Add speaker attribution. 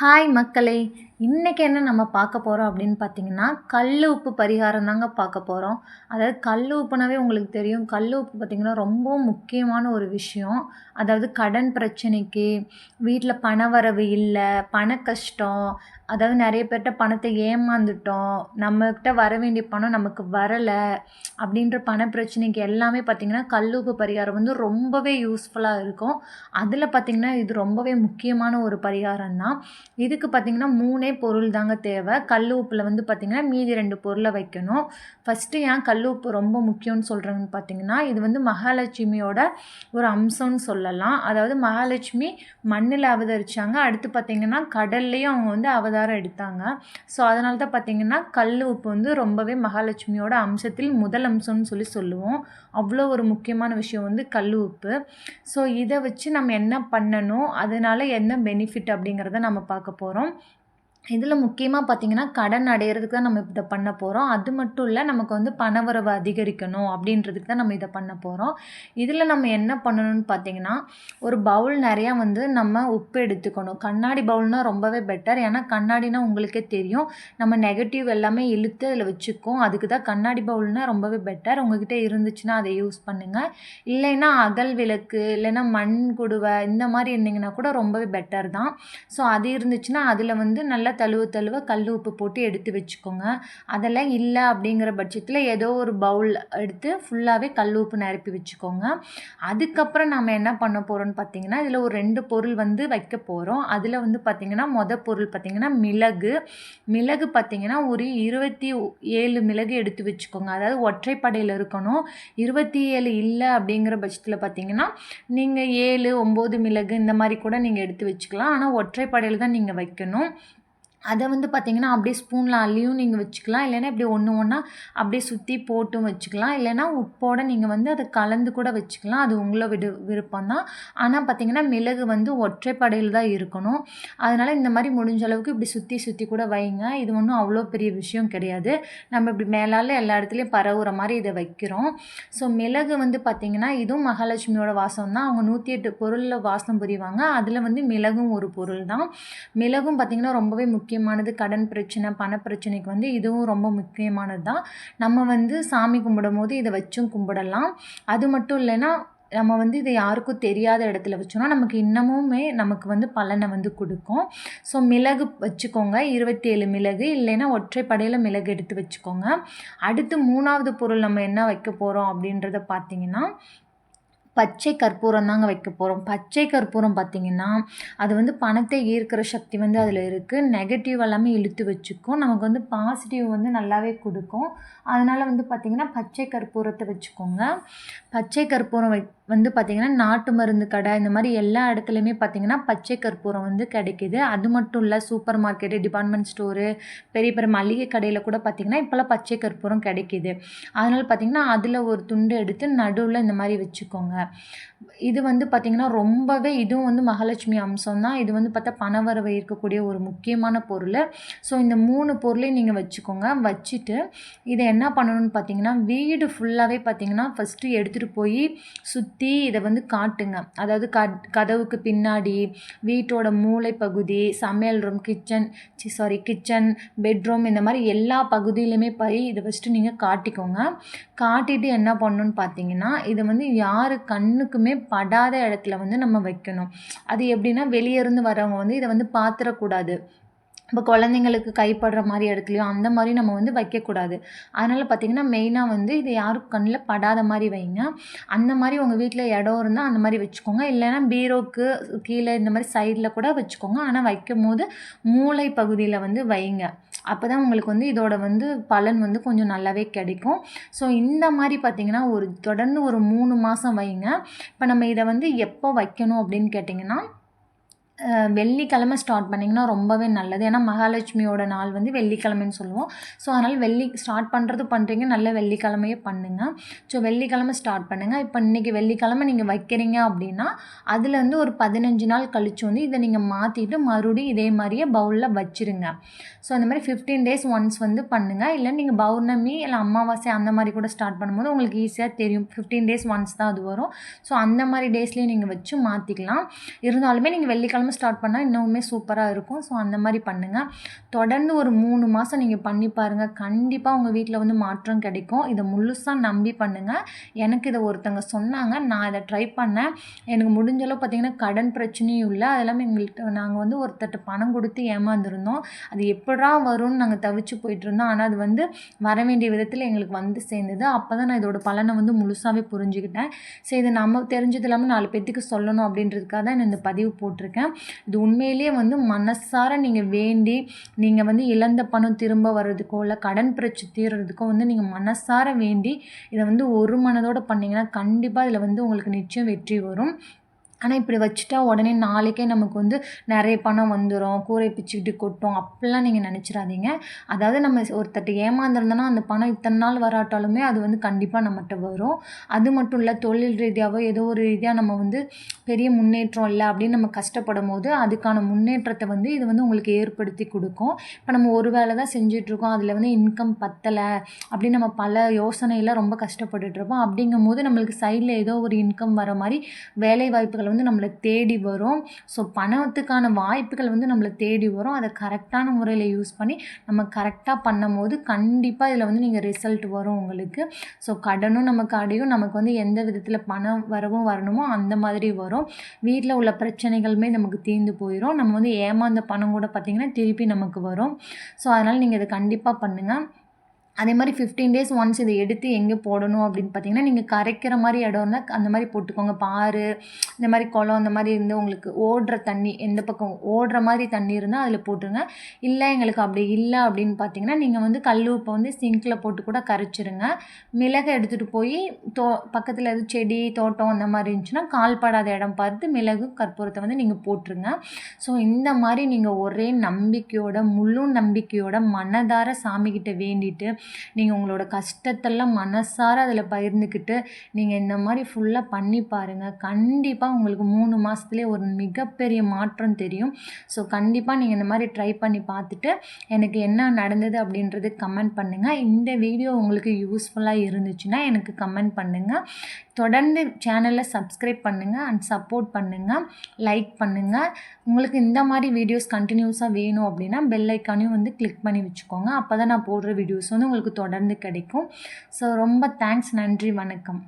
Speaker 1: Hi மக்களே இன்றைக்கி என்ன நம்ம பார்க்க போகிறோம் அப்படின்னு பார்த்தீங்கன்னா கல் உப்பு பரிகாரம் தாங்க பார்க்க போகிறோம் அதாவது கல் உப்புனாவே உங்களுக்கு தெரியும். கல் உப்பு பார்த்திங்கன்னா ரொம்ப முக்கியமான ஒரு விஷயம். அதாவது கடன் பிரச்சனைக்கு வீட்டில் பண வரவு இல்லை பண கஷ்டம் அதாவது நிறைய பேர்கிட்ட பணத்தை ஏமாந்துட்டோம் நம்மக்கிட்ட வர வேண்டிய பணம் நமக்கு வரலை அப்படின்ற பண பிரச்சனைக்கு எல்லாமே பார்த்திங்கன்னா கல் உப்பு பரிகாரம் வந்து ரொம்பவே யூஸ்ஃபுல்லாக இருக்கும். அதில் பார்த்திங்கன்னா இது ரொம்பவே முக்கியமான ஒரு பரிகாரம் தான் இதுக்கு பார்த்திங்கன்னா மூணே பொருள் தாங்க தேவை. கல் உப்பில் வந்து பார்த்திங்கன்னா மீதி ரெண்டு பொருளை வைக்கணும். ஃபஸ்ட்டு ஏன் கல் உப்பு ரொம்ப முக்கியம்னு சொல்கிறேன்னு பார்த்திங்கன்னா இது வந்து மகாலட்சுமியோட ஒரு அம்சம்னு சொல்லலாம். அதாவது மகாலட்சுமி மண்ணில் அவதரித்தாங்க அடுத்து பார்த்திங்கன்னா கடல்லையும் அவங்க வந்து அவதாரம் எடுத்தாங்க. ஸோ அதனால தான் பார்த்திங்கன்னா கல் உப்பு வந்து ரொம்பவே மகாலட்சுமியோட அம்சத்தில் முதல் அம்சம்னு சொல்லி சொல்லுவோம். அவ்வளோ ஒரு முக்கியமான விஷயம் வந்து கல் உப்பு. ஸோ இதை வச்சு நம்ம என்ன பண்ணணும்? அதனால என்ன பெனிஃபிட் அப்படிங்கிறத நம்ம பார்க்க போகிறோம் இதில் முக்கியமாக பார்த்தீங்கன்னா கடன் அடையிறதுக்கு தான் நம்ம இதை பண்ண போகிறோம். அது மட்டும் இல்லை நமக்கு வந்து பணவரவு அதிகரிக்கணும் அப்படின்றதுக்கு தான் நம்ம இதை பண்ண போகிறோம். இதில் நம்ம என்ன பண்ணணும்னு பார்த்தீங்கன்னா ஒரு பவுல் நிறையா வந்து நம்ம உப்பு எடுத்துக்கணும். கண்ணாடி பவுல்னால் ரொம்பவே பெட்டர் ஏன்னா கண்ணாடினா உங்களுக்கே தெரியும். நம்ம நெகட்டிவ் எல்லாமே இழுத்து அதில் வச்சுக்கோம். அதுக்கு தான் கண்ணாடி பவுல்னால் ரொம்பவே பெட்டர் உங்ககிட்ட இருந்துச்சுன்னா அதை யூஸ் பண்ணுங்கள் இல்லைன்னா அகல் விளக்கு இல்லைன்னா மண் குடுவை இந்த மாதிரி இருந்தீங்கன்னா கூட ரொம்பவே பெட்டர் தான். ஸோ அது இருந்துச்சுன்னா அதில் வந்து நல்லா தழுவ தழுவ கல் உப்பு போட்டு எடுத்து வச்சுக்கோங்க. அதெல்லாம் இல்லை அப்படிங்கிற பட்சத்தில் ஏதோ ஒரு பவுல் எடுத்து ஃபுல்லாகவே கல் உப்பு நிரப்பி வச்சுக்கோங்க. அதுக்கப்புறம் நம்ம என்ன பண்ண போகிறோம்னு பார்த்தீங்கன்னா இதில் ஒரு ரெண்டு பொருள் வந்து வைக்க போகிறோம் அதில் வந்து பார்த்திங்கன்னா மொதல் பொருள் பார்த்திங்கன்னா மிளகு. மிளகு பார்த்திங்கன்னா ஒரு இருபத்தி ஏழு மிளகு எடுத்து வச்சுக்கோங்க. அதாவது ஒற்றைப்படையில் இருக்கணும். இருபத்தி ஏழு இல்லை அப்படிங்கிற பட்சத்தில் பார்த்திங்கன்னா நீங்கள் ஏழு ஒம்பது மிளகு இந்த மாதிரி கூட நீங்கள் எடுத்து வச்சுக்கலாம். ஆனால் ஒற்றைப்படையில் தான் நீங்கள் வைக்கணும். அதை வந்து பார்த்திங்கன்னா அப்படியே ஸ்பூனில் அள்ளியும் நீங்கள் வச்சுக்கலாம். இல்லைன்னா இப்படி ஒன்று ஒன்றா அப்படியே சுற்றி போட்டும் வச்சுக்கலாம். இல்லைன்னா உப்போடு நீங்கள் வந்து அதை கலந்து கூட வச்சுக்கலாம். அது உங்களை விடு விருப்பம் தான் ஆனால் பார்த்திங்கன்னா மிளகு வந்து ஒற்றைப்படையில் தான் இருக்கணும். அதனால் இந்த மாதிரி முடிஞ்ச அளவுக்கு இப்படி சுற்றி சுற்றி கூட வைங்க. இது ஒன்றும் அவ்வளோ பெரிய விஷயம் கிடையாது. நம்ம இப்படி மேலால் எல்லா இடத்துலையும் பரவுற மாதிரி இதை வைக்கிறோம். ஸோ மிளகு வந்து பார்த்திங்கன்னா இதுவும் மகாலட்சுமியோட வாசம் தான் அவங்க நூற்றி எட்டு பொருளில் வாசம் புரிவாங்க. அதில் வந்து மிளகும் ஒரு பொருள் தான் மிளகும் பார்த்திங்கன்னா ரொம்பவே முக்கியம் முக்கியமானது கடன் பிரச்சனை பண பிரச்சனைக்கு வந்து இதுவும் ரொம்ப முக்கியமானது தான் நம்ம வந்து சாமி கும்பிடும் போது இதை வச்சும் கும்பிடலாம். அது மட்டும் இல்லைன்னா நம்ம வந்து இதை யாருக்கும் தெரியாத இடத்துல வச்சோன்னா நமக்கு இன்னமுமே நமக்கு வந்து பலனை வந்து கொடுக்கும். ஸோ மிளகு வச்சுக்கோங்க. இருபத்தி ஏழு மிளகு இல்லைன்னா ஒற்றைப்படையில் மிளகு எடுத்து வச்சுக்கோங்க. அடுத்து மூணாவது பொருள் நம்ம என்ன வைக்க போகிறோம் அப்படின்றத பார்த்தீங்கன்னா பச்சை கற்பூரம் தாங்க வைக்க போகிறோம் பச்சை கற்பூரம் பார்த்திங்கன்னா அது வந்து பணத்தை ஈர்க்கிற சக்தி வந்து அதில் இருக்குது நெகட்டிவ் எல்லாமே இழுத்து வச்சுக்கும். நமக்கு வந்து பாசிட்டிவ் வந்து நல்லாவே கொடுக்கும். அதனால் வந்து பார்த்திங்கன்னா பச்சை கற்பூரத்தை வச்சுக்கோங்க. பச்சை கற்பூரம் வை வந்து பார்த்திங்கன்னா நாட்டு மருந்து கடை இந்த மாதிரி எல்லா இடத்துலையுமே பார்த்திங்கன்னா பச்சை கற்பூரம் வந்து கிடைக்கிது. அது மட்டும் இல்லை சூப்பர் மார்க்கெட்டு டிபார்ட்மெண்ட் ஸ்டோரு பெரிய பெரிய மளிகை கடையில் கூட பார்த்திங்கன்னா இப்போல்லாம் பச்சை கற்பூரம் கிடைக்கிது. அதனால் பார்த்திங்கன்னா அதில் ஒரு துண்டு எடுத்து நடுவில் இந்த மாதிரி வச்சுக்கோங்க. இது வந்து பார்த்திங்கன்னா ரொம்பவே இதுவும் வந்து மகாலட்சுமி அம்சம் தான் இது வந்து பார்த்தா பணவரவை இருக்கக்கூடிய ஒரு முக்கியமான பொருள். ஸோ இந்த மூணு பொருளையும் நீங்கள் வச்சுக்கோங்க. வச்சுட்டு இதை என்ன பண்ணணும்னு பார்த்தீங்கன்னா வீடு ஃபுல்லாகவே பார்த்தீங்கன்னா ஃபஸ்ட்டு எடுத்துகிட்டு போய் சுற்றி இதை வந்து காட்டுங்க. அதாவது க கதவுக்கு பின்னாடி வீட்டோட மூளை பகுதி சமையல் room kitchen sorry kitchen bedroom இந்த மாதிரி எல்லா பகுதியிலையுமே போய் இதை ஃபஸ்ட்டு நீங்கள் காட்டிக்கோங்க. காட்டிட்டு என்ன பண்ணணும்னு பார்த்தீங்கன்னா இதை வந்து யாருக்கு கண்ணுக்குமே படாத இடத்துல வந்து நம்ம வைக்கணும். அது எப்படின்னா வெளியே இருந்து வரவங்க வந்து இதை வந்து பார்த்துடக்கூடாது இப்போ குழந்தைங்களுக்கு கைப்படுற மாதிரி இடத்துலையும் அந்த மாதிரி நம்ம வந்து வைக்கக்கூடாது. அதனால் பார்த்திங்கன்னா மெயினாக வந்து இது யாரும் கண்ணில் படாத மாதிரி வைங்க. அந்த மாதிரி உங்கள் வீட்டில் இடம் இருந்தால் அந்த மாதிரி வச்சுக்கோங்க. இல்லைன்னா பீரோக்கு கீழே இந்த மாதிரி சைடில் கூட வச்சுக்கோங்க. ஆனால் வைக்கும் போது மூளை பகுதியில் வந்து வைங்க. அப்போ தான் உங்களுக்கு வந்து இதோட வந்து பலன் வந்து கொஞ்சம் நல்லாவே கிடைக்கும். ஸோ இந்த மாதிரி பார்த்திங்கன்னா ஒரு தொடர்ந்து ஒரு மூணு மாதம் வைங்க. இப்போ நம்ம இதை வந்து எப்போ வைக்கணும் அப்படின்னு கேட்டிங்கன்னா வெள்ளிக்கிழமை ஸ்டார்ட் பண்ணிங்கன்னா ரொம்பவே நல்லது. ஏன்னா மகாலட்சுமியோட நாள் வந்து வெள்ளிக்கிழமைன்னு சொல்லுவோம். ஸோ அதனால் வெள்ளி ஸ்டார்ட் பண்ணுறது பண்ணுறீங்க நல்ல வெள்ளிக்கிழமையே பண்ணுங்கள் ஸோ வெள்ளிக்கிழமை ஸ்டார்ட் பண்ணுங்கள் இப்போ இன்றைக்கி வெள்ளிக்கிழமை நீங்கள் வைக்கிறீங்க அப்படின்னா அதில் வந்து ஒரு பதினஞ்சு நாள் கழிச்சு வந்து இதை நீங்கள் மாற்றிட்டு மறுபடியும் இதே மாதிரியே பவுலில் வச்சுருங்க. ஸோ அந்த மாதிரி ஃபிஃப்டீன் டேஸ் ஒன்ஸ் வந்து பண்ணுங்கள் இல்லை நீங்கள் பௌர்ணமி இல்லை அமாவாசை அந்த மாதிரி கூட ஸ்டார்ட் பண்ணும்போது உங்களுக்கு ஈஸியாக தெரியும். ஃபிஃப்டீன் டேஸ் ஒன்ஸ் தான் அது வரும். ஸோ அந்த மாதிரி டேஸ்லேயும் நீங்கள் வச்சு மாற்றிக்கலாம் இருந்தாலுமே நீங்கள் வெள்ளிக்கிழமை இல்லாமல் ஸ்டார்ட் பண்ணால் இன்னுமே சூப்பராக இருக்கும். ஸோ அந்த மாதிரி பண்ணுங்கள் தொடர்ந்து ஒரு மூணு மாதம் நீங்கள் பண்ணி பாருங்கள் கண்டிப்பாக உங்கள் வீட்டில் வந்து மாற்றம் கிடைக்கும். இதை முழுசாக நம்பி பண்ணுங்கள் எனக்கு இதை ஒருத்தங்க சொன்னாங்க. நான் இதை ட்ரை பண்ணேன். எனக்கு முடிஞ்சளவு பார்த்திங்கன்னா கடன் பிரச்சனையும் இல்லை. அது இல்லாமல் எங்கள்கிட்ட நாங்கள் வந்து ஒருத்தர்கிட்ட பணம் கொடுத்து ஏமாந்துருந்தோம். அது எப்படா வரும்னு நாங்கள் தவிச்சு போயிட்டுருந்தோம். ஆனால் அது வந்து வர வேண்டிய விதத்தில் எங்களுக்கு வந்து சேர்ந்தது. அப்போ தான் நான் இதோட பலனை வந்து முழுசாகவே புரிஞ்சுக்கிட்டேன். சரி இது நம்ம தெரிஞ்சது இல்லாமல் நாலு பேத்துக்கு சொல்லணும் அப்படின்றதுக்காக தான் நான் இந்த பதிவு போட்டிருக்கேன். இது உண்மையிலேயே வந்து மனசார நீங்கள் வேண்டி நீங்கள் வந்து இழந்த பணம் திரும்ப வர்றதுக்கோ இல்லை கடன் பிரச்சனை தீர்றதுக்கோ வந்து நீங்கள் மனசார வேண்டி இதை வந்து ஒரு மனதோடு பண்ணிங்கன்னா கண்டிப்பாக இதில் வந்து உங்களுக்கு நிச்சயம் வெற்றி வரும். ஆனால் இப்படி வச்சுட்டா உடனே நாளைக்கே நமக்கு வந்து நிறைய பணம் வந்துடும் கூரை பிச்சுக்கிட்டு கொட்டும் அப்படிலாம் நீங்கள் நினச்சிடாதீங்க. அதாவது நம்ம ஒருத்தட்ட ஏமாந்துருந்தோன்னா அந்த பணம் இத்தனை நாள் வராட்டாலுமே அது வந்து கண்டிப்பாக நம்மகிட்ட வரும். அது மட்டும் இல்லை தொழில் ரீதியாகவோ ஏதோ ஒரு ரீதியாக நம்ம வந்து பெரிய முன்னேற்றம் இல்லை அப்படின்னு நம்ம கஷ்டப்படும் போது அதுக்கான முன்னேற்றத்தை வந்து இது வந்து உங்களுக்கு ஏற்படுத்தி கொடுக்கும். இப்போ நம்ம ஒரு வேலை தான் செஞ்சிட்ருக்கோம் அதில் வந்து இன்கம் பத்தலை அப்படின்னு நம்ம பல யோசனையில் ரொம்ப கஷ்டப்பட்டுட்ருப்போம். அப்படிங்கும் போது நம்மளுக்கு சைடில் ஏதோ ஒரு இன்கம் வர மாதிரி வேலை வாய்ப்புகள் வந்து நம்மளை தேடி வரும். ஸோ பணத்துக்கான வாய்ப்புகள் வந்து நம்மளை தேடி வரும். அதை கரெக்டான முறையில் யூஸ் பண்ணி நம்ம கரெக்டாக பண்ணும் போது கண்டிப்பாக இதில் வந்து நீங்கள் ரிசல்ட் வரும் உங்களுக்கு. ஸோ கடனும் நமக்கு அடையும். நமக்கு வந்து எந்த விதத்தில் பணம் வரவும் வரணுமோ அந்த மாதிரி வரும். வீட்டில் உள்ள பிரச்சனைகளுமே நமக்கு தீர்ந்து போயிடும் நம்ம வந்து ஏமாந்த பணம் கூட பார்த்திங்கன்னா திருப்பி நமக்கு வரும். ஸோ அதனால் நீங்கள் இதை கண்டிப்பாக பண்ணுங்கள் அதே மாதிரி ஃபிஃப்டீன் டேஸ் ஒன்ஸ் இதை எடுத்து எங்கே போடணும் அப்படின்னு பார்த்தீங்கன்னா நீங்கள் கரைக்கிற மாதிரி இடம் இருந்தால் அந்த மாதிரி போட்டுக்கோங்க. பாரு இந்த மாதிரி குளம் அந்த மாதிரி இருந்து உங்களுக்கு ஓடுற தண்ணி எந்த பக்கம் ஓடுற மாதிரி தண்ணி இருந்தால் அதில் போட்டுருங்க. இல்லை எங்களுக்கு அப்படி இல்லை அப்படின்னு பார்த்தீங்கன்னா நீங்கள் வந்து கல் உப்பை வந்து சிங்கில் போட்டு கூட கரைச்சிருங்க. மிளகை எடுத்துகிட்டு போய் தோ பக்கத்தில் எதுவும் செடி தோட்டம் அந்த மாதிரி இருந்துச்சுன்னா கால்படாத இடம் பார்த்து மிளகு கற்பூரத்தை வந்து நீங்கள் போட்டுருங்க. ஸோ இந்த மாதிரி நீங்கள் ஒரே நம்பிக்கையோட முழு நம்பிக்கையோட மனதார சாமிக்கிட்ட வேண்டிட்டு நீங்கள் உங்களோட கஷ்டத்தெல்லாம் மனசார அதில் பகிர்ந்துக்கிட்டு நீங்கள் இந்த மாதிரி ஃபுல்லாக பண்ணி பாருங்கள் கண்டிப்பாக உங்களுக்கு மூணு மாதத்துலேயே ஒரு மிகப்பெரிய மாற்றம் தெரியும். ஸோ கண்டிப்பாக நீங்கள் இந்த மாதிரி ட்ரை பண்ணி பார்த்துட்டு எனக்கு என்ன நடந்தது அப்படின்றது கமெண்ட் பண்ணுங்கள் இந்த வீடியோ உங்களுக்கு யூஸ்ஃபுல்லாக இருந்துச்சுன்னா எனக்கு கமெண்ட் பண்ணுங்கள் தொடர்ந்து சேனலை சப்ஸ்கிரைப் பண்ணுங்கள் அண்ட் சப்போர்ட் பண்ணுங்கள் லைக் பண்ணுங்கள் உங்களுக்கு இந்த மாதிரி வீடியோஸ் கண்டினியூஸாக வேணும் அப்படின்னா பெல் ஐக்கானையும் வந்து கிளிக் பண்ணி வச்சுக்கோங்க. அப்போ தான் நான் போடுற வீடியோஸ் வந்து உங்களுக்கு தொடர்ந்து கிடைக்கும். ஸோ ரொம்ப தேங்க்ஸ் நன்றி வணக்கம்.